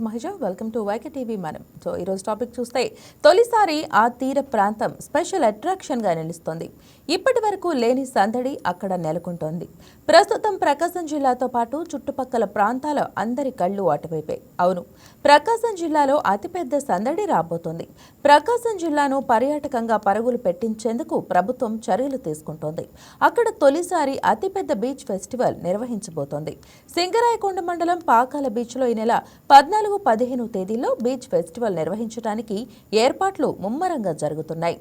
Mahir welcome to YK TV మనం. So ఈరోజు topic చూస్తే తొలిసారి ఆ తీర ప్రాంతం స్పెషల్ అట్రాక్షన్గా నిలుస్తోంది. ఇప్పటి వరకు లేని సందడి అక్కడ నెలకొంటోంది. ప్రస్తుతం ప్రకాశం జిల్లాతో పాటు చుట్టుపక్కల ప్రాంతాల అందరి కళ్ళు అటువైపే. అవును ప్రకాశం జిల్లాలో అతిపెద్ద సందడి రాబోతోంది. ప్రకాశం జిల్లాను పర్యాటకంగా పరుగులు పెట్టించేందుకు ప్రభుత్వం చర్యలు తీసుకుంటోంది. అక్కడ తొలిసారి అతిపెద్ద బీచ్ ఫెస్టివల్ నిర్వహించబోతోంది. సింగరాయకొండ మండలం పాకాల బీచ్లో ఈ నెల పద్నాలుగు పదిహేను తేదీల్లో బీచ్ ఫెస్టివల్ నిర్వహించడానికి ఏర్పాట్లు ముమ్మరంగా జరుగుతున్నాయి.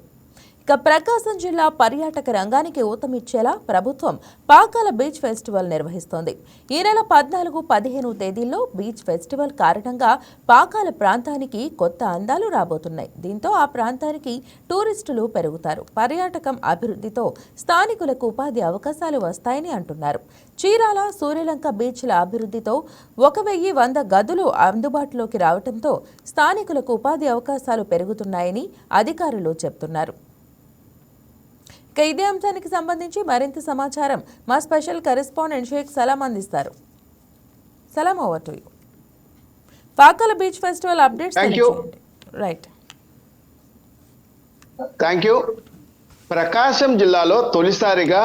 ఇక ప్రకాశం జిల్లా పర్యాటక రంగానికి ఊతమిచ్చేలా ప్రభుత్వం పాకాల బీచ్ ఫెస్టివల్ నిర్వహిస్తోంది. ఈ నెల పద్నాలుగు పదిహేను తేదీల్లో బీచ్ ఫెస్టివల్ కారణంగా పాకాల ప్రాంతానికి కొత్త అందాలు రాబోతున్నాయి. దీంతో ఆ ప్రాంతానికి టూరిస్టులు పెరుగుతారు. పర్యాటకం అభివృద్ధితో స్థానికులకు ఉపాధి అవకాశాలు వస్తాయని అంటున్నారు. చీరాల సూర్యలంక బీచ్ల అభివృద్ధితో ఒక వెయ్యి వంద గదులు అందుబాటులోకి రావడంతో స్థానికులకు ఉపాధి అవకాశాలు పెరుగుతున్నాయని అధికారులు చెబుతున్నారు ఇక ఇదే అంశానికి సంబంధించి మరింత సమాచారం మా స్పెషల్ కరెస్పాండెంట్ షేక్ సలాం అందిస్తారు. Salam over to you Pakala beach festival updates you. Right thank you Prakasam జిల్లాలో తొలిసారిగా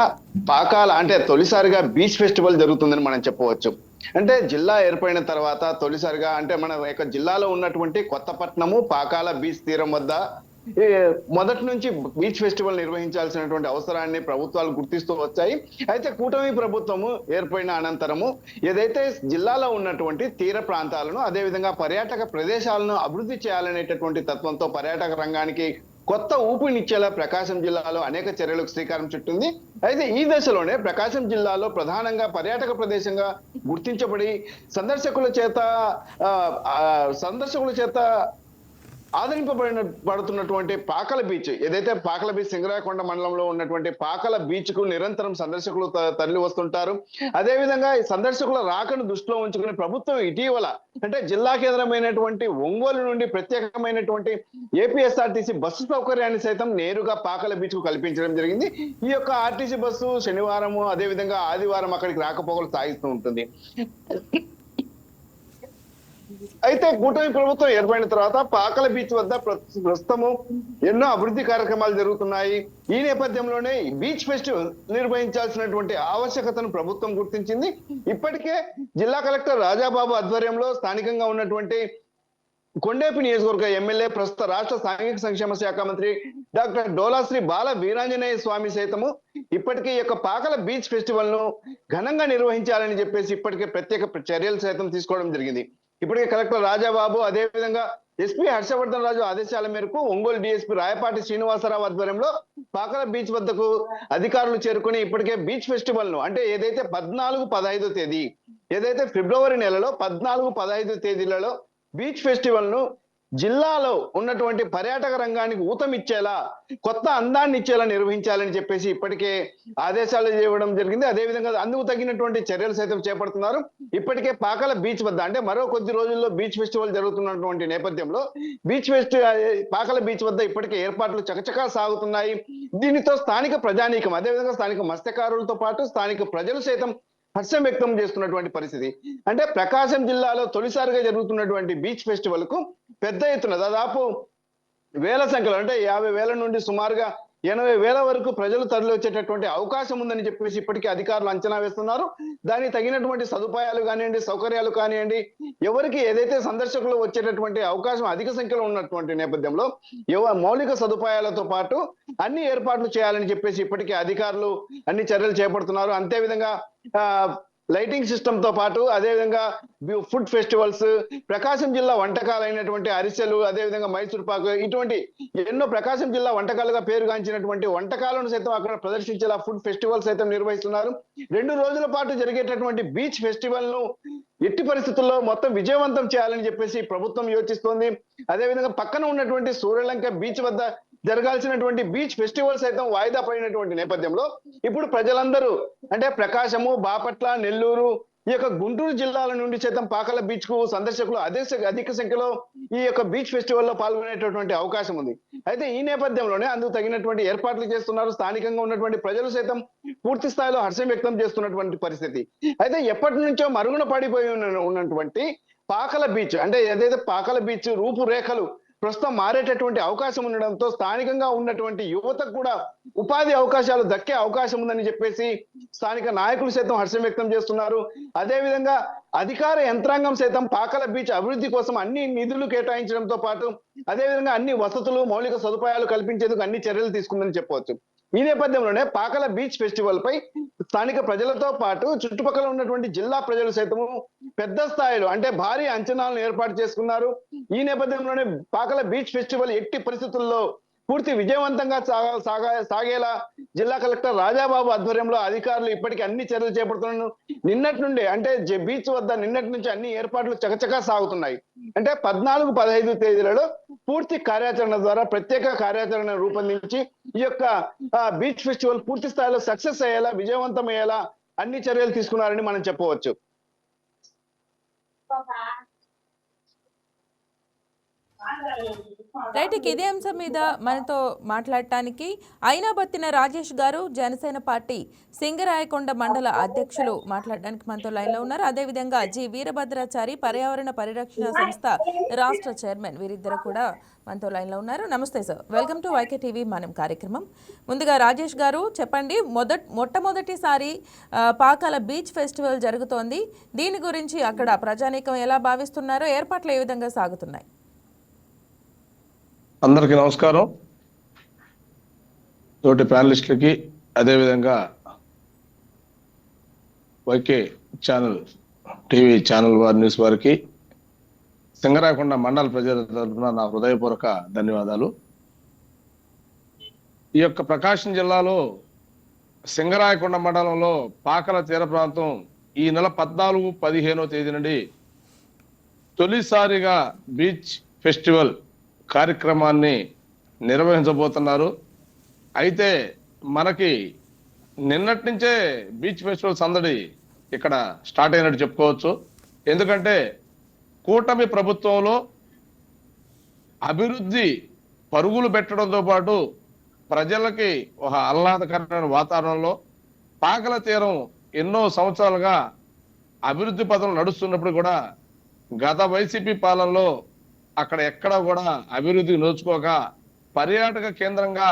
పాకాల అంటే తొలిసారిగా బీచ్ ఫెస్టివల్ జరుగుతుందని మనం చెప్పవచ్చు. అంటే జిల్లా ఏర్పడిన తర్వాత తొలిసారిగా అంటే మన యొక్క జిల్లాలో ఉన్నటువంటి కొత్తపట్నము పాకాల బీచ్ తీరం వద్ద మొదటి నుంచి బీచ్ ఫెస్టివల్ నిర్వహించాల్సినటువంటి అవసరాన్ని ప్రభుత్వాలు గుర్తిస్తూ వచ్చాయి. అయితే కూటమి ప్రభుత్వము ఏర్పడిన అనంతరము ఏదైతే జిల్లాలో ఉన్నటువంటి తీర ప్రాంతాలను అదేవిధంగా పర్యాటక ప్రదేశాలను అభివృద్ధి చేయాలనేటటువంటి తత్వంతో పర్యాటక రంగానికి కొత్త ఊపినిచ్చేలా ప్రకాశం జిల్లాలో అనేక చర్యలకు శ్రీకారం చుట్టింది. అయితే ఈ దశలోనే ప్రకాశం జిల్లాలో ప్రధానంగా పర్యాటక ప్రదేశంగా గుర్తించబడి సందర్శకుల చేత సందర్శకుల చేత ఆదరింపబడిన పడుతున్నటువంటి పాకల బీచ్ ఏదైతే పాకల బీచ్ సింగరాయకొండ మండలంలో ఉన్నటువంటి పాకల బీచ్కు నిరంతరం సందర్శకులు త- తరలి వస్తుంటారు. అదేవిధంగా ఈ సందర్శకుల రాకను దృష్టిలో ఉంచుకుని ప్రభుత్వం ఇటీవల అంటే జిల్లా కేంద్రమైనటువంటి ఒంగోలు నుండి ప్రత్యేకమైనటువంటి ఏపీఎస్ఆర్టీసీ బస్సు సౌకర్యాన్ని సైతం నేరుగా పాకల బీచ్కు కల్పించడం జరిగింది. ఈ యొక్క ఆర్టీసీ బస్సు శనివారము అదే విధంగా ఆదివారం అక్కడికి రాకపోకలు సాగిస్తూ ఉంటుంది. అయితే కూటమి ప్రభుత్వం ఏర్పడిన తర్వాత పాకల బీచ్ వద్ద ప్రస్తుతము ఎన్నో అభివృద్ధి కార్యక్రమాలు జరుగుతున్నాయి. ఈ నేపథ్యంలోనే బీచ్ ఫెస్టివల్ నిర్వహించాల్సినటువంటి ఆవశ్యకతను ప్రభుత్వం గుర్తించింది. ఇప్పటికే జిల్లా కలెక్టర్ రాజాబాబు ఆధ్వర్యంలో స్థానికంగా ఉన్నటువంటి కొండేపి నియోజకవర్గ ఎమ్మెల్యే ప్రస్తుత రాష్ట్ర సాంఘిక సంక్షేమ శాఖ మంత్రి డాక్టర్ డోలాశ్రీ బాల వీరాంజనేయ స్వామి సైతము ఇప్పటికే ఈ యొక్క పాకల బీచ్ ఫెస్టివల్ను ఘనంగా నిర్వహించాలని చెప్పేసి ఇప్పటికే ప్రత్యేక చర్యలు సైతం తీసుకోవడం జరిగింది. ఇప్పటికే కలెక్టర్ రాజాబాబు అదే విధంగా ఎస్పీ హర్షవర్ధన్ రాజు ఆదేశాల మేరకు ఒంగోలు డిఎస్పీ రాయపాటి శ్రీనివాసరావు ఆధ్వర్యంలో పాకల బీచ్ వద్దకు అధికారులు చేరుకుని ఇప్పటికే బీచ్ ఫెస్టివల్ను అంటే ఏదైతే పద్నాలుగు పదహైదో తేదీ ఏదైతే ఫిబ్రవరి నెలలో పద్నాలుగు పదహైదు తేదీలలో బీచ్ ఫెస్టివల్ను జిల్లాలో ఉన్నటువంటి పర్యాటక రంగానికి ఊతమిచ్చేలా కొత్త అందాన్ని ఇచ్చేలా నిర్వహించాలని చెప్పేసి ఇప్పటికే ఆదేశాలు ఇవ్వడం జరిగింది. అదే విధంగా అందుకు తగినటువంటి చర్యలు సైతం చేపడుతున్నారు. ఇప్పటికే పాకల బీచ్ వద్ద అంటే మరో కొద్ది రోజుల్లో బీచ్ ఫెస్టివల్ జరుగుతున్నటువంటి నేపథ్యంలో బీచ్ ఫెస్టివల్ పాకల బీచ్ వద్ద ఇప్పటికే ఏర్పాట్లు చకచకా సాగుతున్నాయి. దీనితో స్థానిక ప్రజానీకం అదేవిధంగా స్థానిక మత్స్యకారులతో పాటు స్థానిక ప్రజలు సైతం హర్షం వ్యక్తం చేస్తున్నటువంటి పరిస్థితి. అంటే ప్రకాశం జిల్లాలో తొలిసారిగా జరుగుతున్నటువంటి బీచ్ ఫెస్టివల్కు పెద్ద ఎత్తున దాదాపు వేల సంఖ్యలో అంటే యాభై వేల నుండి సుమారుగా ఎనభై వేల వరకు ప్రజలు తరలి వచ్చేటటువంటి అవకాశం ఉందని చెప్పేసి ఇప్పటికీ అధికారులు అంచనా వేస్తున్నారు. దానికి తగినటువంటి సదుపాయాలు కానివ్వండి సౌకర్యాలు కానివ్వండి ఎవరికి ఏదైతే సందర్శకులు వచ్చేటటువంటి అవకాశం అధిక సంఖ్యలో ఉన్నటువంటి నేపథ్యంలో ఎవ మౌలిక సదుపాయాలతో పాటు అన్ని ఏర్పాట్లు చేయాలని చెప్పేసి ఇప్పటికీ అధికారులు అన్ని చర్యలు చేపడుతున్నారు. అంతే విధంగా ఆ, లైటింగ్ సిస్టమ్తో పాటు అదే విధంగా ఫుడ్ ఫెస్టివల్స్ ప్రకాశం జిల్లా వంటకాలు అయినటువంటి అరిసెలు అదే విధంగా మైసూర్ పాకు ఇటువంటి ఎన్నో ప్రకాశం జిల్లా వంటకాలుగా పేరుగాంచినటువంటి వంటకాలను సైతం అక్కడ ప్రదర్శించేలా ఫుడ్ ఫెస్టివల్ సైతం నిర్వహిస్తున్నారు. రెండు రోజుల పాటు జరిగేటటువంటి బీచ్ ఫెస్టివల్ను ఎట్టి పరిస్థితుల్లో మొత్తం విజయవంతం చేయాలని చెప్పేసి ప్రభుత్వం యోచిస్తోంది. అదే విధంగా పక్కన ఉన్నటువంటి సూర్యలంక బీచ్ వద్ద జరగాల్సినటువంటి బీచ్ ఫెస్టివల్ సైతం వాయిదా పడినటువంటి నేపథ్యంలో ఇప్పుడు ప్రజలందరూ అంటే ప్రకాశము బాపట్ల నెల్లూరు ఈ యొక్క గుంటూరు జిల్లాల నుండి సైతం పాకల బీచ్కు సందర్శకులు అదే అధిక సంఖ్యలో ఈ యొక్క బీచ్ ఫెస్టివల్లో పాల్గొనేటటువంటి అవకాశం ఉంది. అయితే ఈ నేపథ్యంలోనే అందుకు తగినటువంటి ఏర్పాట్లు చేస్తున్నారు. స్థానికంగా ఉన్నటువంటి ప్రజలు సైతం పూర్తి స్థాయిలో హర్షం వ్యక్తం చేస్తున్నటువంటి పరిస్థితి. అయితే ఎప్పటి నుంచో మరుగున పడిపోయి ఉన్న- ఉన్నటువంటి పాకల బీచ్ అంటే ఏదైతే పాకల బీచ్ రూపురేఖలు ప్రస్తుతం మారేటటువంటి అవకాశం ఉండడంతో స్థానికంగా ఉన్నటువంటి యువతకు కూడా ఉపాధి అవకాశాలు దక్కే అవకాశం ఉందని చెప్పేసి స్థానిక నాయకులు సైతం హర్షం వ్యక్తం చేస్తున్నారు. అదే విధంగా అధికార యంత్రాంగం సైతం పాకల బీచ్ అభివృద్ధి కోసం అన్ని నిధులు కేటాయించడంతో పాటు అదే విధంగా అన్ని వసతులు మౌలిక సదుపాయాలు కల్పించేందుకు అన్ని చర్యలు తీసుకుందని చెప్పవచ్చు. ఈ నేపథ్యంలోనే పాకల బీచ్ ఫెస్టివల్ పై స్థానిక ప్రజలతో పాటు చుట్టుపక్కల ఉన్నటువంటి జిల్లా ప్రజలు సైతము పెద్ద స్థాయిలో అంటే భారీ అంచనాలను ఏర్పాటు చేసుకున్నారు. ఈ నేపథ్యంలోనే పాకల బీచ్ ఫెస్టివల్ ఎట్టి పరిస్థితుల్లో పూర్తి విజయవంతంగా సాగా సాగా- సాగేలా జిల్లా కలెక్టర్ రాజాబాబు ఆధ్వర్యంలో అధికారులు ఇప్పటికీ అన్ని చర్యలు చేపడుతున్నారు. నిన్నటి నుండి అంటే బీచ్ వద్ద నిన్నటి నుంచి అన్ని ఏర్పాట్లు చకచకా సాగుతున్నాయి. అంటే పద్నాలుగు పదహైదు తేదీలలో పూర్తి కార్యాచరణ ద్వారా ప్రత్యేక కార్యాచరణ రూపొందించి ఈ యొక్క బీచ్ ఫెస్టివల్ పూర్తి స్థాయిలో సక్సెస్ అయ్యేలా విజయవంతం అయ్యేలా అన్ని చర్యలు తీసుకున్నారని మనం చెప్పవచ్చు. రైట్ ఇక ఇదే అంశం మీద మనతో మాట్లాడటానికి అయినాబత్తిన రాజేష్ గారు జనసేన పార్టీ సింగరాయకొండ మండల అధ్యక్షులు మాట్లాడడానికి మనతో లైన్లో ఉన్నారు. అదేవిధంగా జి. వీరభద్రాచారి పర్యావరణ పరిరక్షణ సంస్థ రాష్ట్ర చైర్మన్ వీరిద్దరు కూడా మనతో లైన్లో ఉన్నారు. నమస్తే sir. Welcome to YK TV మనం కార్యక్రమం. ముందుగా రాజేష్ గారు చెప్పండి మొదట మొట్టమొదటిసారి పాకాల బీచ్ ఫెస్టివల్ జరుగుతోంది. దీని గురించి అక్కడ ప్రజానీకం ఎలా భావిస్తున్నారో? ఏర్పాట్లు ఏ విధంగా సాగుతున్నాయి? అందరికీ నమస్కారం. తోటి ప్యానలిస్టులకి అదేవిధంగా వైకే ఛానల్ టీవీ ఛానల్ వారి న్యూస్ వారికి సింగరాయకొండ మండల ప్రజల తరఫున నా హృదయపూర్వక ధన్యవాదాలు. ఈ యొక్క ప్రకాశం జిల్లాలో సింగరాయకొండ మండలంలో పాకల తీర ప్రాంతం ఈ నెల పద్నాలుగు పదిహేనో తేదీ నుండి తొలిసారిగా బీచ్ ఫెస్టివల్ కార్యక్రమాన్ని నిర్వహించబోతున్నారు. అయితే మనకి నిన్నటి నుంచే బీచ్ ఫెస్టివల్ సందడి ఇక్కడ స్టార్ట్ అయినట్టు చెప్పుకోవచ్చు. ఎందుకంటే కూటమి ప్రభుత్వంలో అభివృద్ధి పరుగులు పెట్టడంతో పాటు ప్రజలకి ఒక ఆహ్లాదకరమైన వాతావరణంలో పాకల తీరం ఎన్నో సంవత్సరాలుగా అభివృద్ధి పథకం నడుస్తున్నప్పుడు కూడా గత వైసీపీ పాలనలో అక్కడ ఎక్కడ కూడా అభివృద్ధి నోచుకోక పర్యాటక కేంద్రంగా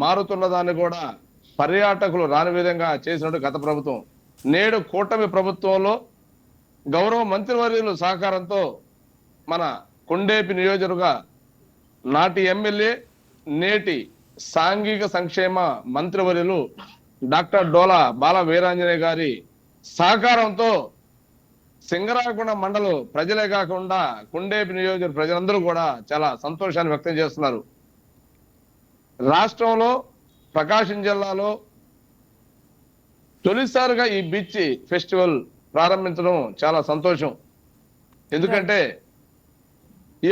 మారుతున్న దాన్ని కూడా పర్యాటకులు రాని విధంగా చేసినట్టు గత ప్రభుత్వం. నేడు కూటమి ప్రభుత్వంలో గౌరవ మంత్రివర్యుల సహకారంతో మన కొండేపి నియోజకవర్గ నాటి ఎమ్మెల్యే నేటి సాంఘిక సంక్షేమ మంత్రివర్యులు డాక్టర్ డోలా బాల వీరాంజనేయ గారి సహకారంతో సింగరాకొండ మండలం ప్రజలే కాకుండా కుండేపి నియోజకవర్గ ప్రజలందరూ కూడా చాలా సంతోషాన్ని వ్యక్తం చేస్తున్నారు. రాష్ట్రంలో ప్రకాశం జిల్లాలో తొలిసారిగా ఈ బీచ్ ఫెస్టివల్ ప్రారంభించడం చాలా సంతోషం. ఎందుకంటే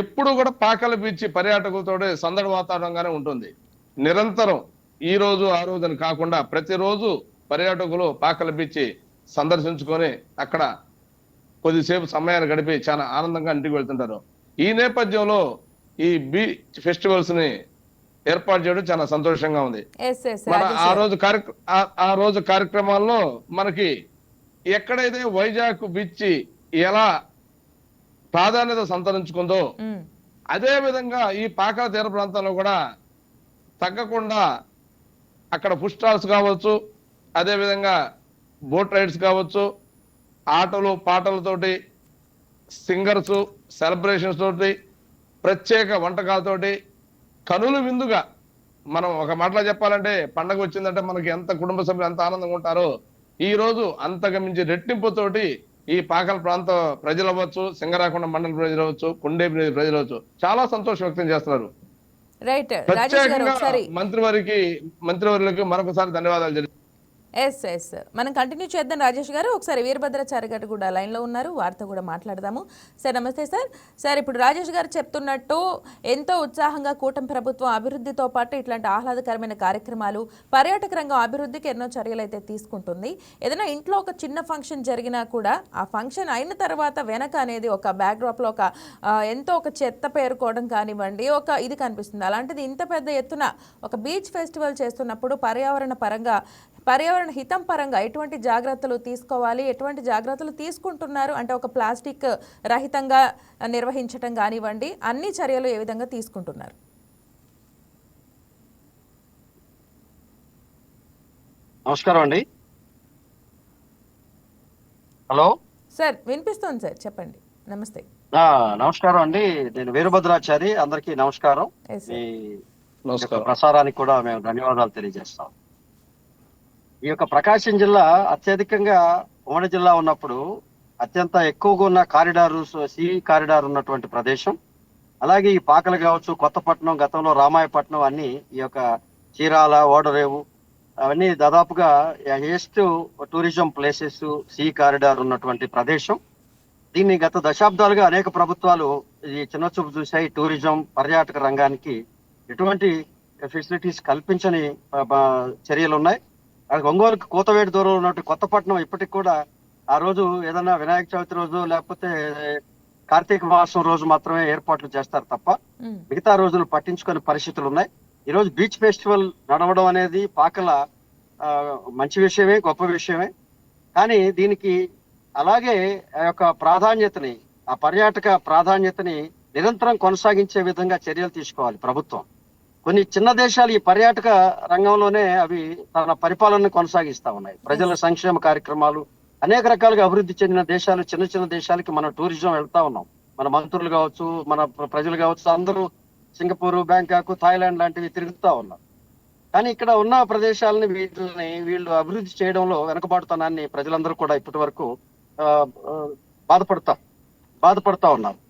ఎప్పుడు కూడా పాకల బీచ్ పర్యాటకులతో సందడి వాతావరణంగానే ఉంటుంది. నిరంతరం ఈ రోజు ఆ రోజు అని కాకుండా ప్రతిరోజు పర్యాటకులు పాకల బీచ్ సందర్శించుకొని అక్కడ కొద్దిసేపు సమయాన్ని గడిపి చాలా ఆనందంగా ఇంటికి వెళ్తుంటారు. ఈ నేపథ్యంలో ఈ బీచ్ ఫెస్టివల్స్ని ఏర్పాటు చేయడం చాలా సంతోషంగా ఉంది. మన ఆ రోజు ఆ- రోజు కార్యక్రమాల్లో మనకి ఎక్కడైతే వైజాగ్ బీచ్ ఎలా ప్రాధాన్యత సంతరించుకుందో అదే విధంగా ఈ పాకల తీర ప్రాంతంలో కూడా తగ్గకుండా అక్కడ ఫుడ్ స్టాల్స్ కావచ్చు అదే విధంగా బోట్ రైడ్స్ కావచ్చు ఆటలు పాటలతోటి సింగర్స్ సెలబ్రేషన్స్ తోటి ప్రత్యేక వంటకాలతోటి కనులు విందుగా మనం ఒక మాటలో చెప్పాలంటే పండగ వచ్చిందంటే మనకి ఎంత కుటుంబ సభ్యులు ఎంత ఆనందంగా ఉంటారో ఈ రోజు అంతకు మించి రెట్టింపుతోటి ఈ పాకల ప్రాంత ప్రజలు అవ్వచ్చు సింగరాకొండ మండల ప్రజలు అవ్వచ్చు కొండేపి ప్రజలు అవ్వచ్చు. చాలా సంతోషం వ్యక్తం చేస్తున్నారు. ప్రత్యేకంగా మంత్రివారికి మంత్రివర్యులకు మరొకసారి ధన్యవాదాలు ఎస్ ఎస్ మనం కంటిన్యూ చేద్దాం. రాజేష్ గారు ఒకసారి వీరభద్రాచారి గారు కూడా లైన్లో ఉన్నారు. వారితో కూడా మాట్లాడదాము. సార్ నమస్తే సార్ సార్ ఇప్పుడు రాజేష్ గారు చెప్తున్నట్టు ఎంతో ఉత్సాహంగా కూటమి ప్రభుత్వం అభివృద్ధితో పాటు ఇట్లాంటి ఆహ్లాదకరమైన కార్యక్రమాలు పర్యాటక రంగం అభివృద్ధికి ఎన్నో చర్యలు అయితే తీసుకుంటుంది. ఏదైనా ఇంట్లో ఒక చిన్న ఫంక్షన్ జరిగినా కూడా ఆ ఫంక్షన్ అయిన తర్వాత వెనక అనేది ఒక బ్యాక్డ్రాప్లో ఒక ఎంతో ఒక చెత్త పేరుకోవడం కానివ్వండి ఒక ఇది కనిపిస్తుంది. అలాంటిది ఇంత పెద్ద ఎత్తున ఒక బీచ్ ఫెస్టివల్ చేస్తున్నప్పుడు పర్యావరణ పరంగా పర్యావరణ హితం పరంగా ఎటువంటి జాగ్రత్తలు తీసుకోవాలి? ఎటువంటి జాగ్రత్తలు తీసుకుంటున్నారు? అంటే ఒక ప్లాస్టిక్ రహితంగా నిర్వహించటం కానివ్వండి అన్ని చర్యలు ఏ విధంగా తీసుకుంటున్నారు? నమస్కారం అండి. హలో? సార్ వినిపిస్తుంది సార్ చెప్పండి. నమస్తే. ఆ, నమస్కారం అండి. నేను వీరభద్రాచారి అందరికీ మీ నమస్కారం. ప్రసారానికి కూడా మేము ధన్యవాదాలు తెలియజేస్తాం. ఈ యొక్క ప్రకాశం జిల్లా అత్యధికంగా ఉమ్మడి జిల్లా ఉన్నప్పుడు అత్యంత ఎక్కువగా ఉన్న కారిడార్ సి కారిడార్ ఉన్నటువంటి ప్రదేశం. అలాగే ఈ పాకలు కావచ్చు కొత్తపట్నం గతంలో రామాయపట్నం అన్ని ఈ యొక్క చీరాల ఓడరేవు అవన్నీ దాదాపుగా హెస్ట్ టూరిజం ప్లేసెస్ సి కారిడార్ ఉన్నటువంటి ప్రదేశం. దీన్ని గత దశాబ్దాలుగా అనేక ప్రభుత్వాలు ఈ చిన్న చూపు చూశాయి. టూరిజం పర్యాటక రంగానికి ఎటువంటి ఫెసిలిటీస్ కల్పించని చర్యలు ఉన్నాయి ఒంగోలుకి కోతవేడి దూరంలో ఉన్నటువంటి కొత్తపట్నం ఇప్పటికి కూడా ఆ రోజు ఏదైనా వినాయక చవితి రోజు లేకపోతే కార్తీక మాసం రోజు మాత్రమే ఏర్పాట్లు చేస్తారు తప్ప. మిగతా రోజులు పట్టించుకునే పరిస్థితులు ఉన్నాయి. ఈ రోజు బీచ్ ఫెస్టివల్ నడవడం అనేది పాకల మంచి విషయమే గొప్ప విషయమే. కానీ దీనికి అలాగే ఆ యొక్క ప్రాధాన్యతని ఆ పర్యాటక ప్రాధాన్యతని నిరంతరం కొనసాగించే విధంగా చర్యలు తీసుకోవాలి ప్రభుత్వం. కొన్ని చిన్న దేశాలు ఈ పర్యాటక రంగంలోనే అవి తన పరిపాలనను కొనసాగిస్తా ఉన్నాయి. ప్రజల సంక్షేమ కార్యక్రమాలు అనేక రకాలుగా అభివృద్ధి చెందిన దేశాలు చిన్న చిన్న దేశాలకి మనం టూరిజం వెళ్తా ఉన్నాం. మన మంత్రులు కావచ్చు మన ప్రజలు కావచ్చు అందరూ సింగపూర్ బ్యాంకాక్ థాయిలాండ్ లాంటివి తిరుగుతూ ఉన్నారు. కానీ ఇక్కడ ఉన్న ప్రదేశాలని వీటిని వీళ్ళు అభివృద్ధి చేయడంలో వెనకబాటుతనాన్ని ప్రజలందరూ కూడా ఇప్పటి వరకు బాధపడతా బాధపడతా ఉన్నారు.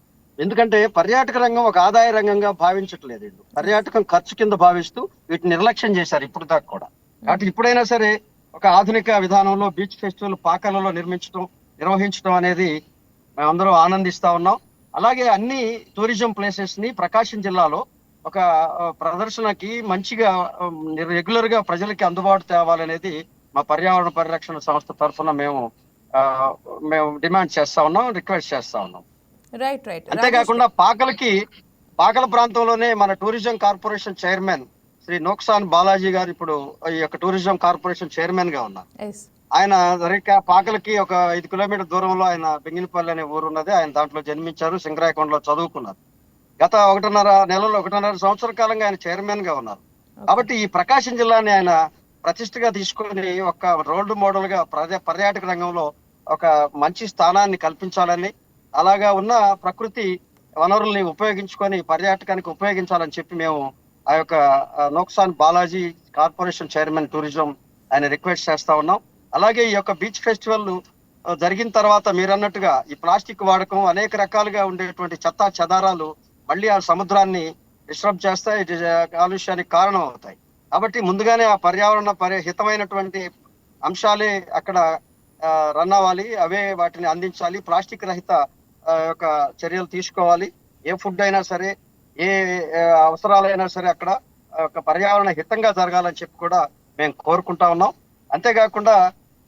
ఎందుకంటే పర్యాటక రంగం ఒక ఆదాయ రంగంగా భావించట్లేదు వీళ్ళు. పర్యాటకం ఖర్చు కింద భావిస్తూ వీటిని నిర్లక్ష్యం చేశారు ఇప్పుడు దాకా కూడా. కాబట్టి ఇప్పుడైనా సరే ఒక ఆధునిక విధానంలో బీచ్ ఫెస్టివల్ పాకలలో నిర్మించడం నిర్వహించడం అనేది మేమందరం ఆనందిస్తా ఉన్నాం. అలాగే అన్ని టూరిజం ప్లేసెస్ని ప్రకాశం జిల్లాలో ఒక ప్రదర్శనకి మంచిగా రెగ్యులర్గా ప్రజలకి అందుబాటు తేవాలనేది మా పర్యావరణ పరిరక్షణ సంస్థ తరఫున మేము మేము డిమాండ్ చేస్తా ఉన్నాం రిక్వెస్ట్ చేస్తా ఉన్నాం. రైట్ రైట్ అంతేకాకుండా పాకలకి పాకల ప్రాంతంలోనే మన tourism corporation chairman Shri Nukasani Balaji గారు ఇప్పుడు ఈ యొక్క టూరిజం కార్పొరేషన్ చైర్మన్గా ఉన్నారు ఆయన సరిగ్గా పాకలకి ఒక ఐదు కిలోమీటర్ దూరంలో ఆయన బెంగినపల్లి అనే ఊరు ఉన్నది. ఆయన దాంట్లో జన్మించారు సింగరాయకొండలో చదువుకున్నారు. గత ఒకటిన్నర నెలలో ఒకటిన్నర సంవత్సర కాలంగా ఆయన చైర్మన్గా ఉన్నారు కాబట్టి ఈ ప్రకాశం జిల్లాని ఆయన ప్రతిష్టగా తీసుకొని ఒక రోల్డ్ మోడల్గా పర్యాటక రంగంలో ఒక మంచి స్థానాన్ని కల్పించాలని అలాగా ఉన్న ప్రకృతి వనరుల్ని ఉపయోగించుకొని పర్యాటకానికి ఉపయోగించాలని చెప్పి మేము ఆ యొక్క నోక్సాన్ బాలాజీ కార్పొరేషన్ చైర్మన్ టూరిజం ఆయన రిక్వెస్ట్ చేస్తా ఉన్నాం. అలాగే ఈ యొక్క బీచ్ ఫెస్టివల్ జరిగిన తర్వాత మీరన్నట్టుగా ఈ ప్లాస్టిక్ వాడకం అనేక రకాలుగా ఉండేటువంటి చెత్త చెదారాలు మళ్ళీ ఆ సముద్రాన్ని డిస్టర్బ్ చేస్తాయి కాలుష్యానికి కారణం అవుతాయి కాబట్టి ముందుగానే ఆ పర్యావరణ పరి హితమైనటువంటి అంశాలే అక్కడ రన్ అవ్వాలి. అవే వాటిని అందించాలి. ప్లాస్టిక్ రహిత యొక్క చర్యలు తీసుకోవాలి. ఏ ఫుడ్ అయినా సరే ఏ అవసరాలైనా సరే అక్కడ ఒక పర్యావరణ హితంగా జరగాలని చెప్పి కూడా మేము కోరుకుంటా ఉన్నాం. అంతేకాకుండా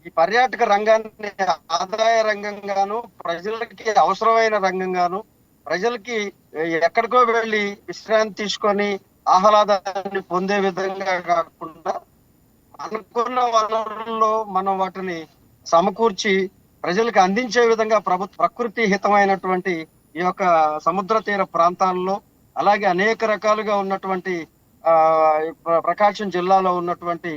ఈ పర్యాటక రంగాన్ని ఆదాయ రంగంగాను ప్రజలకి అవసరమైన రంగంగాను ప్రజలకి ఎక్కడికో వెళ్ళి విశ్రాంతి తీసుకొని ఆహ్లాదాన్ని పొందే విధంగా కాకుండా అనుకున్న వనరుల్లో మనం వాటిని సమకూర్చి ప్రజలకు అందించే విధంగా ప్రభుత్వ ప్రకృతి హితమైనటువంటి ఈ యొక్క సముద్ర తీర ప్రాంతాల్లో అలాగే అనేక రకాలుగా ఉన్నటువంటి ఆ ప్ర- ప్రకాశం జిల్లాలో ఉన్నటువంటి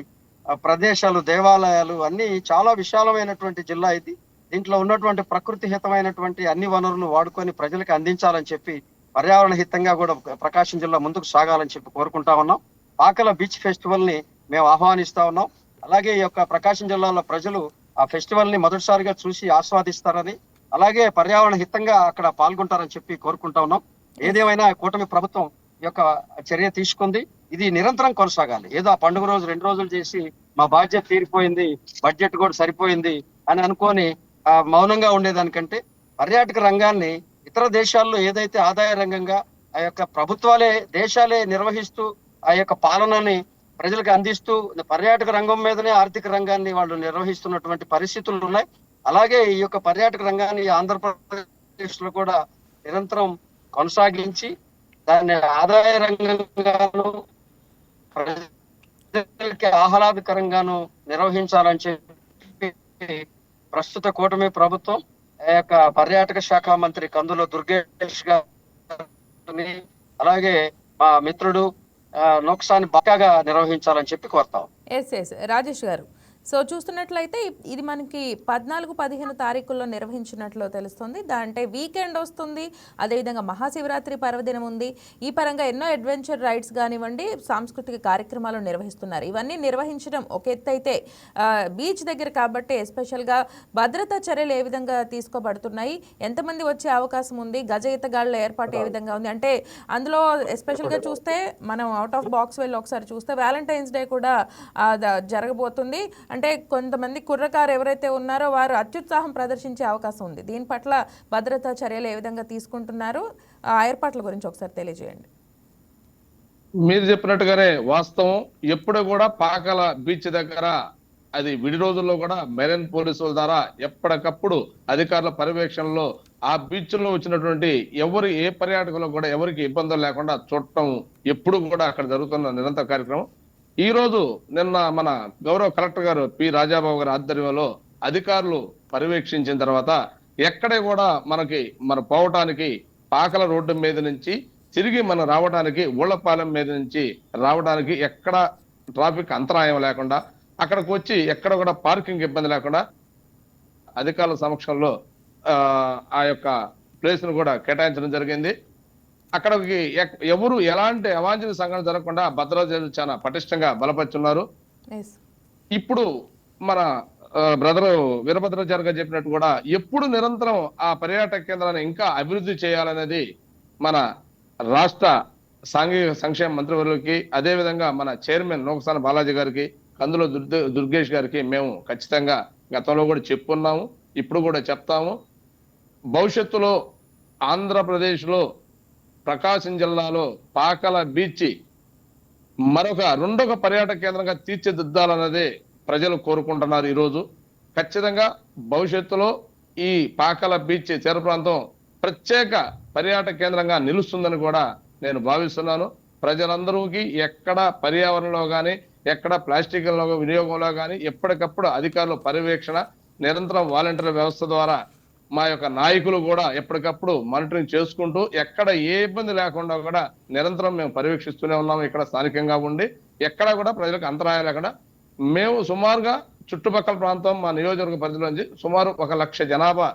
ప్రదేశాలు దేవాలయాలు అన్ని చాలా విశాలమైనటువంటి జిల్లా ఇది. దీంట్లో ఉన్నటువంటి ప్రకృతి హితమైనటువంటి అన్ని వనరులు వాడుకొని ప్రజలకు అందించాలని చెప్పి పర్యావరణ హితంగా కూడా ప్రకాశం జిల్లా ముందుకు సాగాలని చెప్పి కోరుకుంటా ఉన్నాం. పాకల బీచ్ ఫెస్టివల్ని మేము ఆహ్వానిస్తా ఉన్నాం. అలాగే ఈ యొక్క ప్రకాశం జిల్లాలో ప్రజలు ఆ ఫెస్టివల్ని మొదటిసారిగా చూసి ఆస్వాదిస్తారని అలాగే పర్యావరణ హితంగా అక్కడ పాల్గొంటారని చెప్పి కోరుకుంటా ఉన్నాం. ఏదేమైనా కూటమి ప్రభుత్వం ఈ యొక్క చర్య తీసుకుంది ఇది నిరంతరం కొనసాగాలి. ఏదో ఆ పండుగ రోజు రెండు రోజులు చేసి మా బాధ్యత తీరిపోయింది బడ్జెట్ కూడా సరిపోయింది అని అనుకొని మౌనంగా ఉండేదానికంటే పర్యాటక రంగాన్ని ఇతర దేశాల్లో ఏదైతే ఆదాయ రంగంగా ఆ యొక్క ప్రభుత్వాలే దేశాలే నిర్వహిస్తూ ఆ యొక్క పాలనని ప్రజలకు అందిస్తూ పర్యాటక రంగం మీదనే ఆర్థిక రంగాన్ని వాళ్ళు నిర్వహిస్తున్నటువంటి పరిస్థితులు ఉన్నాయి. అలాగే ఈ యొక్క పర్యాటక రంగాన్ని ఆంధ్రప్రదేశ్లో కూడా నిరంతరం కొనసాగించి దాన్ని ఆదాయ రంగంగాను ప్రజలకి ఆహ్లాదకరంగాను నిర్వహించాలని చెప్పి ప్రస్తుత కూటమి ప్రభుత్వం ఆ యొక్క పర్యాటక శాఖ మంత్రి కందుల దుర్గేష్ గారిని అలాగే మా మిత్రుడు ఆ, బాగా నిర్వహించాలని చెప్పి కోరుతాం. ఎస్ ఎస్ రాజేష్ గారు సో చూస్తున్నట్లయితే ఇది మనకి పద్నాలుగు పదిహేను తారీఖుల్లో నిర్వహించినట్లు తెలుస్తుంది. అంటే వీకెండ్ వస్తుంది. అదేవిధంగా మహాశివరాత్రి పర్వదినం ఉంది. ఈ పరంగా ఎన్నో అడ్వెంచర్ రైడ్స్ కానివ్వండి సాంస్కృతిక కార్యక్రమాలు నిర్వహిస్తున్నారు. ఇవన్నీ నిర్వహించడం ఒక ఎత్తు అయితే ఆ, బీచ్ దగ్గర కాబట్టి ఎస్పెషల్గా భద్రతా చర్యలు ఏ విధంగా తీసుకోబడుతున్నాయి ఎంతమంది వచ్చే అవకాశం ఉంది గజ ఈతగాళ్ళ ఏర్పాటు ఏ విధంగా ఉంది అంటే అందులో ఎస్పెషల్గా చూస్తే మనం అవుట్ ఆఫ్ బాక్స్ వెళ్ళి ఒకసారి చూస్తే వ్యాలంటైన్స్ డే కూడా జరగబోతుంది. అంటే కొంతమంది కుర్రకారు ఎవరైతే ఉన్నారో వారు అత్యుత్సాహం ప్రదర్శించే అవకాశం ఉంది. దీని పట్ల భద్రతా చర్యలు ఏ విధంగా తీసుకుంటున్నారు? ఆ ఏర్పాట్ల గురించి ఒకసారి తెలియజేయండి. మీరు చెప్పినట్టుగానే వాస్తవం. ఎప్పుడు కూడా పాకల బీచ్ దగ్గర అది విడి రోజుల్లో కూడా మెరైన్ పోలీసుల ద్వారా ఎప్పటికప్పుడు అధికారుల పర్యవేక్షణలో ఆ బీచ్లో వచ్చినటువంటి ఎవరు ఏ పర్యాటకులు కూడా ఎవరికి ఇబ్బందులు లేకుండా చూడటం ఎప్పుడు కూడా అక్కడ జరుగుతున్న నిరంతర కార్యక్రమం. ఈ రోజు నిన్న మన గౌరవ కలెక్టర్ గారు పి. రాజాబాబు గారి ఆధ్వర్యంలో అధికారులు పర్యవేక్షించిన తర్వాత ఎక్కడ కూడా మనకి మన పోవటానికి పాకల రోడ్డు మీద నుంచి తిరిగి మనం రావడానికి ఊళ్ళపాలెం మీద నుంచి రావడానికి ఎక్కడ ట్రాఫిక్ అంతరాయం లేకుండా అక్కడికి వచ్చి ఎక్కడ కూడా పార్కింగ్ ఇబ్బంది లేకుండా అధికారుల సమక్షంలో ఆ, యొక్క ప్లేస్ను కూడా కేటాయించడం జరిగింది. అక్కడికి ఎక్- ఎవరు ఎలాంటి అవాంఛనీయ సంఘటన జరగకుండా భద్రతా చాలా పటిష్టంగా బలపరుచున్నారు. ఇప్పుడు మన బ్రదర్ వీరభద్రాచార్య గారు చెప్పినట్టు కూడా ఎప్పుడు నిరంతరం ఆ పర్యాటక కేంద్రాన్ని ఇంకా అభివృద్ధి చేయాలనేది మన రాష్ట్ర సాంఘిక సంక్షేమ మంత్రివర్యులకి అదే విధంగా మన చైర్మన్ నోకసాన బాలాజీ గారికి కందులో దుర్గ- దుర్గేష్ గారికి మేము ఖచ్చితంగా గతంలో కూడా చెప్పున్నాము ఇప్పుడు కూడా చెప్తాము. భవిష్యత్తులో ఆంధ్రప్రదేశ్లో ప్రకాశం జిల్లాలో పాకల బీచ్ మరొక రెండొక పర్యాటక కేంద్రంగా తీర్చిదిద్దాలన్నదే ప్రజలు కోరుకుంటున్నారు ఈరోజు. ఖచ్చితంగా భవిష్యత్తులో ఈ పాకల బీచ్ తీర ప్రాంతం ప్రత్యేక పర్యాటక కేంద్రంగా నిలుస్తుందని కూడా నేను భావిస్తున్నాను. ప్రజలందరికీ ఎక్కడ పర్యావరణంలో కానీ ఎక్కడ ప్లాస్టిక్ వినియోగంలో కానీ ఎప్పటికప్పుడు అధికారుల పర్యవేక్షణ నిరంతరం వాలంటీర్ వ్యవస్థ ద్వారా మా యొక్క నాయకులు కూడా ఎప్పటికప్పుడు మానిటరింగ్ చేసుకుంటూ ఎక్కడ ఏ ఇబ్బంది లేకుండా కూడా నిరంతరం మేము పర్యవేక్షిస్తూనే ఉన్నాము ఇక్కడ స్థానికంగా ఉండి ఎక్కడ కూడా ప్రజలకు అంతరాయాలు అక్కడ మేము సుమారుగా చుట్టుపక్కల ప్రాంతం మా నియోజకవర్గ పరిధిలో నుంచి సుమారు ఒక లక్ష జనాభా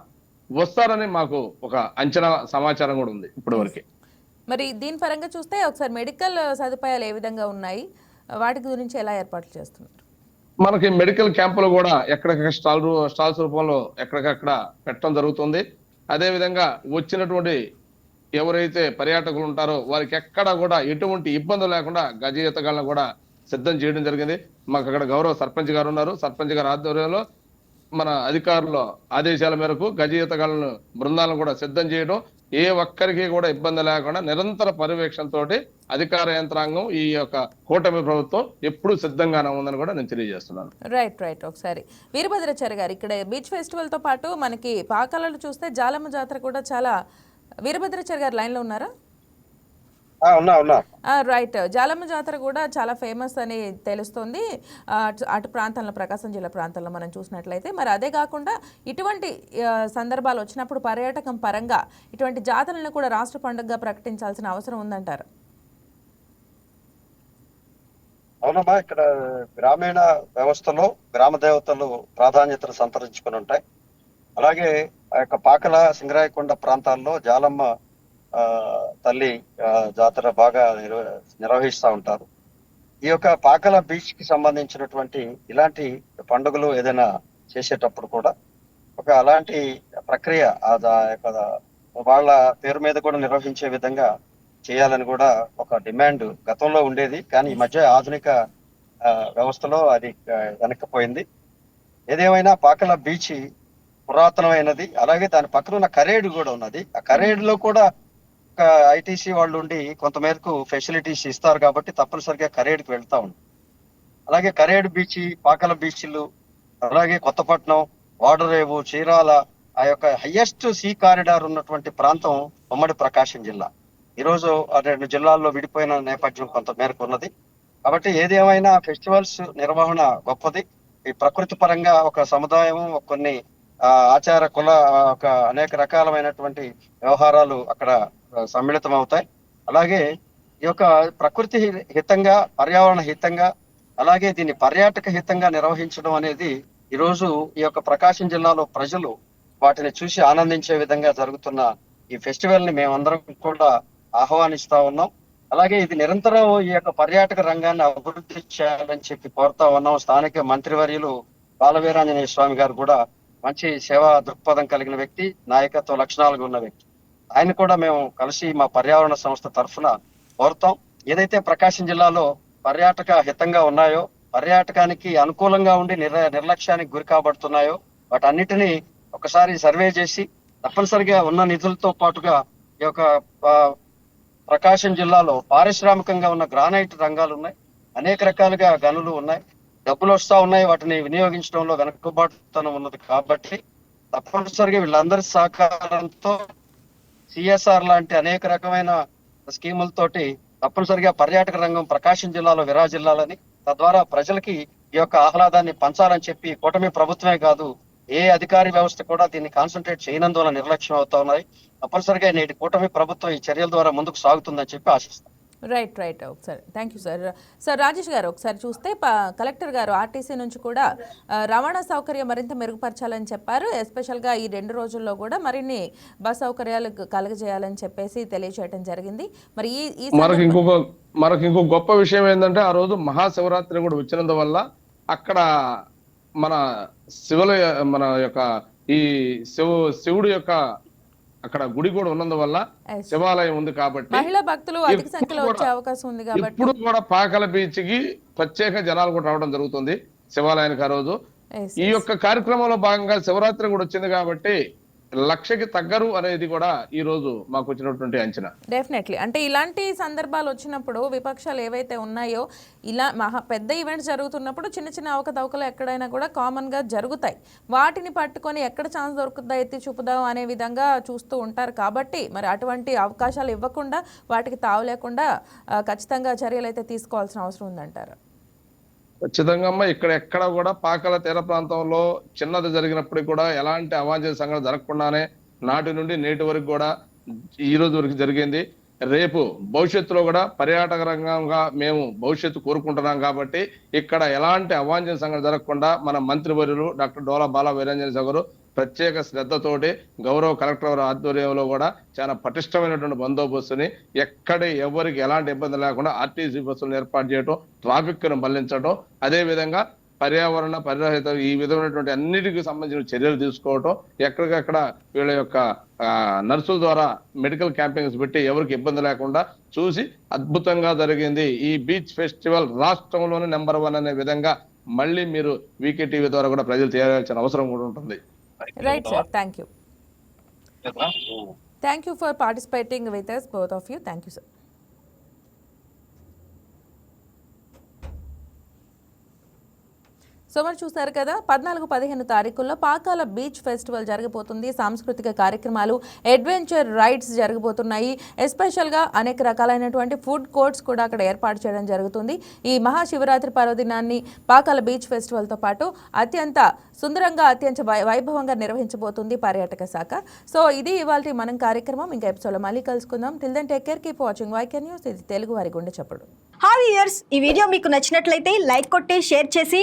వస్తారని మాకు ఒక అంచనా సమాచారం కూడా ఉంది ఇప్పటి వరకు మరి దీని పరంగా చూస్తే ఒకసారి మెడికల్ సదుపాయాలు ఏ విధంగా ఉన్నాయి? వాటి గురించి ఎలా ఏర్పాట్లు చేస్తున్నారు? మనకి మెడికల్ క్యాంపులు కూడా ఎక్కడికక్కడ స్టాల్ రూ- స్టాల్స్ రూపంలో ఎక్కడికక్కడ పెట్టడం జరుగుతుంది. అదేవిధంగా వచ్చినటువంటి ఎవరైతే పర్యాటకులు ఉంటారో వారికి ఎక్కడ కూడా ఎటువంటి ఇబ్బంది లేకుండా గజ ఈతగాళ్ళను కూడా సిద్ధం చేయడం జరిగింది. మాకు అక్కడ గౌరవ సర్పంచ్ గారు ఉన్నారు. సర్పంచ్ గారి ఆధ్వర్యంలో మన అధికారుల ఆదేశాల మేరకు గజ ఈతగాళ్ళను బృందాలను కూడా సిద్ధం చేయడం ఏ ఒక్కరికి కూడా ఇబ్బంది లేకుండా నిరంతర పర్యవేక్షణతోటి అధికార యంత్రాంగం ఈ యొక్క కూటమి ప్రభుత్వం ఎప్పుడు సిద్ధంగానే ఉందని కూడా నేను తెలియజేస్తున్నాను. రైట్ రైట్ ఒకసారి. వీరభద్రాచారి గారు ఇక్కడ బీచ్ ఫెస్టివల్తో పాటు మనకి పాకాలలో చూస్తే జాలమ్మ జాతర కూడా చాలా వీరభద్రాచారి గారు లైన్లో ఉన్నారా? రైట్ జాలమ్మ జాతర కూడా చాలా ఫేమస్ అని తెలుస్తుంది. అటు- ప్రాంతంలో ప్రకాశం జిల్లా ప్రాంతంలో మనం చూసినట్లయితే మరి అదే కాకుండా ఇటువంటి సందర్భాలు వచ్చినప్పుడు పర్యాటకం పరంగా ఇటువంటి జాతరలను కూడా రాష్ట్ర పండుగగా ప్రకటించాల్సిన అవసరం ఉందంటారు? అవునమ్మా ఇక్కడ గ్రామీణ వ్యవస్థలో గ్రామ దేవతలు ప్రాధాన్యతను సంతరించుకుని ఉంటాయి. అలాగే ఆ యొక్క పాకల సింగరాయకొండ ప్రాంతాల్లో జాలమ్మ తల్లి జాతర బాగా నిర్వహిస్తూ ఉంటారు. ఈ యొక్క పాకల బీచ్కి సంబంధించినటువంటి ఇలాంటి పండుగలు ఏదైనా చేసేటప్పుడు కూడా ఒక అలాంటి ప్రక్రియ ఆ యొక్క వాళ్ళ పేరు మీద కూడా నిర్వహించే విధంగా చేయాలని కూడా ఒక డిమాండ్ గతంలో ఉండేది. కానీ ఈ మధ్య ఆధునిక వ్యవస్థలో అది వెనక్కిపోయింది. ఏదేమైనా పాకల బీచ్ పురాతనమైనది అలాగే దాని పక్కన ఉన్న కరేడు కూడా ఉన్నది. ఆ కరేడులో కూడా ఐటీసీ వాళ్ళు ఉండి కొంతమేరకు ఫెసిలిటీస్ ఇస్తారు కాబట్టి తప్పనిసరిగా కరేడుకి వెళ్తా ఉంటాం అలాగే కరేడు బీచ్ పాకల బీచ్లు అలాగే కొత్తపట్నం వాడరేవు చీరాల ఆ యొక్క హయ్యెస్ట్ సీ కారిడార్ ఉన్నటువంటి ప్రాంతం ఉమ్మడి ప్రకాశం జిల్లా. ఈ రోజు రెండు జిల్లాల్లో విడిపోయిన నేపథ్యం కొంత మేరకు ఉన్నది. కాబట్టి ఏది ఏమైనా ఫెస్టివల్స్ నిర్వహణ గొప్పది. ఈ ప్రకృతి పరంగా ఒక సముదాయం కొన్ని ఆచార కుల ఒక అనేక రకాలమైనటువంటి వ్యవహారాలు అక్కడ సమ్మిళితం అవుతాయి అలాగే ఈ యొక్క ప్రకృతి హితంగా పర్యావరణ హితంగా అలాగే దీన్ని పర్యాటక హితంగా నిర్వహించడం అనేది ఈ రోజు ఈ యొక్క ప్రకాశం జిల్లాలో ప్రజలు వాటిని చూసి ఆనందించే విధంగా జరుగుతున్న ఈ ఫెస్టివల్ని మేమందరం కూడా ఆహ్వానిస్తా ఉన్నాం. అలాగే ఇది నిరంతరం ఈ యొక్క పర్యాటక రంగాన్ని అభివృద్ధి చేయాలని చెప్పి కోరుతా ఉన్నాం. స్థానిక మంత్రివర్యులు బాలవీరాంజనేయ స్వామి గారు కూడా మంచి సేవా దృక్పథం కలిగిన వ్యక్తి నాయకత్వ లక్షణాలుగా ఉన్న వ్యక్తి. ఆయన కూడా మేము కలిసి మా పర్యావరణ సంస్థ తరఫున కోరుతాం. ఏదైతే ప్రకాశం జిల్లాలో పర్యాటక హితంగా ఉన్నాయో పర్యాటకానికి అనుకూలంగా ఉండి నిర్ నిర్లక్ష్యానికి గురి కాబడుతున్నాయో వాటన్నిటిని ఒకసారి సర్వే చేసి తప్పనిసరిగా ఉన్న నిధులతో పాటుగా ఈ యొక్క ప్రకాశం జిల్లాలో పారిశ్రామికంగా ఉన్న గ్రానైట్ రంగాలు ఉన్నాయి. అనేక రకాలుగా గనులు ఉన్నాయి. డబ్బులు వస్తా ఉన్నాయి. వాటిని వినియోగించడంలో వెనుకబాటుతనం ఉన్నది కాబట్టి తప్పనిసరిగా వీళ్ళందరి సహకారంతో సిఎస్ఆర్ లాంటి అనేక రకమైన స్కీములతోటి తప్పనిసరిగా పర్యాటక రంగం ప్రకాశం జిల్లాలో విరాజిల్లాలని తద్వారా ప్రజలకి ఈ యొక్క ఆహ్లాదాన్ని పంచాలని చెప్పి కూటమి ప్రభుత్వమే కాదు ఏ అధికారి వ్యవస్థ కూడా దీన్ని కాన్సన్ట్రేట్ చేయనందువల్ల నిర్లక్ష్యం అవుతా ఉన్నాయి తప్పనిసరిగా నేటి కూటమి ప్రభుత్వం ఈ చర్యల ద్వారా ముందుకు సాగుతుందని చెప్పి ఆశిస్తాం. రైట్ రైట్ ఒకసారి thank you sir sir Rajesh గారు ఒకసారి చూస్తే కలెక్టర్ గారు ఆర్టీసీ నుంచి కూడా రవాణా సౌకర్యం మరింత మెరుగుపరచాలని చెప్పారు. ఎస్పెషల్గా ఈ రెండు రోజుల్లో కూడా మరిన్ని బస్ సౌకర్యాలు కలుగజేయాలని చెప్పేసి తెలియజేయడం జరిగింది. మరి ఈ మనకి సందర్భం- ఇంకొక మనకి ఇంకో గొప్ప విషయం ఏంటంటే ఆ రోజు మహాశివరాత్రి కూడా వచ్చినందువల్ల అక్కడ మన శివుల మన యొక్క ఈ శివు శివుడు యొక్క అక్కడ గుడి కూడా ఉన్నందువల్ల. శివాలయం ఉంది కాబట్టి మహిళా భక్తులు అధిక సంఖ్యలో కూడా- వచ్చే అవకాశం ఉంది కాబట్టి ఇప్పుడు కూడా పాకల బీచ్కి ప్రత్యేక జనాలు కూడా రావడం జరుగుతుంది శివాలయానికి ఆ రోజు ఈ యొక్క కార్యక్రమంలో భాగంగా శివరాత్రి కూడా వచ్చింది కాబట్టి లక్షకి తగ్గరు అనేది కూడా ఈ రోజు మాకు వచ్చినటువంటి అంచనా. డెఫినెట్లీ. అంటే ఇలాంటి సందర్భాలు వచ్చినప్పుడు విపక్షాలు ఏవైతే ఉన్నాయో ఇలా మహా పెద్ద ఈవెంట్ జరుగుతున్నప్పుడు చిన్న చిన్న అవకతవకలు ఎక్కడైనా కూడా కామన్గా జరుగుతాయి. వాటిని పట్టుకొని ఎక్కడ ఛాన్స్ దొరుకుతుందా ఎత్తి చూపుదాం అనే విధంగా చూస్తూ ఉంటారు. కాబట్టి మరి అటువంటి అవకాశాలు ఇవ్వకుండా వాటికి తావు లేకుండా ఖచ్చితంగా చర్యలు అయితే తీసుకోవాల్సిన అవసరం ఉందంటారు. ఖచ్చితంగా అమ్మ ఇక్కడ ఎక్కడ కూడా పాకల తీర ప్రాంతంలో చిన్నది జరిగినప్పటికీ కూడా ఎలాంటి అవాంఛనీయ సంఘటన జరగకుండానే నాటి నుండి నేటి వరకు కూడా ఈ రోజు వరకు జరిగింది. రేపు భవిష్యత్తులో కూడా పర్యాటక రంగంగా మేము భవిష్యత్తు కోరుకుంటున్నాం కాబట్టి ఇక్కడ ఎలాంటి అవాంఛనీయ సంఘటన జరగకుండా మన మంత్రివర్యులు డాక్టర్ డోలా బాల వీరంజన గారు ప్రత్యేక శ్రద్ధతోటి గౌరవ కలెక్టర్ వారి ఆధ్వర్యంలో కూడా చాలా పటిష్టమైనటువంటి బందోబస్తుని ఎక్కడ ఎవరికి ఎలాంటి ఇబ్బంది లేకుండా ఆర్టీసీ బస్సులను ఏర్పాటు చేయడం ట్రాఫిక్ను మళ్ళించడం అదేవిధంగా పర్యావరణ పరిరహిత ఈ విధమైనటువంటి అన్నిటికీ సంబంధించిన చర్యలు తీసుకోవటం ఎక్కడికక్కడ వీళ్ళ యొక్క నర్సుల ద్వారా మెడికల్ క్యాంపింగ్స్ పెట్టి ఎవరికి ఇబ్బంది లేకుండా చూసి అద్భుతంగా జరిగింది. ఈ బీచ్ ఫెస్టివల్ రాష్ట్రంలోనే నెంబర్ వన్ అనే విధంగా మళ్ళీ మీరు వీకే టీవీ ద్వారా కూడా ప్రజలు చేయాల్సిన అవసరం కూడా ఉంటుంది. Right, sir. Thank you. Thank you for participating with us, both of you. Thank you, sir. So మరి చూసారు కదా పద్నాలుగు పదిహేను తారీఖుల్లో పాకాల బీచ్ ఫెస్టివల్ జరగబోతుంది. సాంస్కృతిక కార్యక్రమాలు అడ్వెంచర్ రైడ్స్ జరగబోతున్నాయి. ఎస్పెషల్గా అనేక రకాలైనటువంటి ఫుడ్ కోర్ట్స్ కూడా అక్కడ ఏర్పాటు చేయడం జరుగుతుంది. ఈ మహాశివరాత్రి పర్వదినాన్ని పాకాల బీచ్ ఫెస్టివల్తో పాటు అత్యంత సుందరంగా అత్యంత వై వైభవంగా నిర్వహించబోతుంది పర్యాటక శాఖ. సో ఇది ఇవాళ మనం కార్యక్రమం. ఇంకా ఎపిసోడ్లో మళ్ళీ కలుసుకుందాం. Till then take care keep watching వైకెన్ news ఇది తెలుగు వారి గుండె చప్పుడు. హాయ్ ఇయర్స్ ఈ వీడియో మీకు నచ్చినట్లయితే లైక్ కొట్టి షేర్ చేసి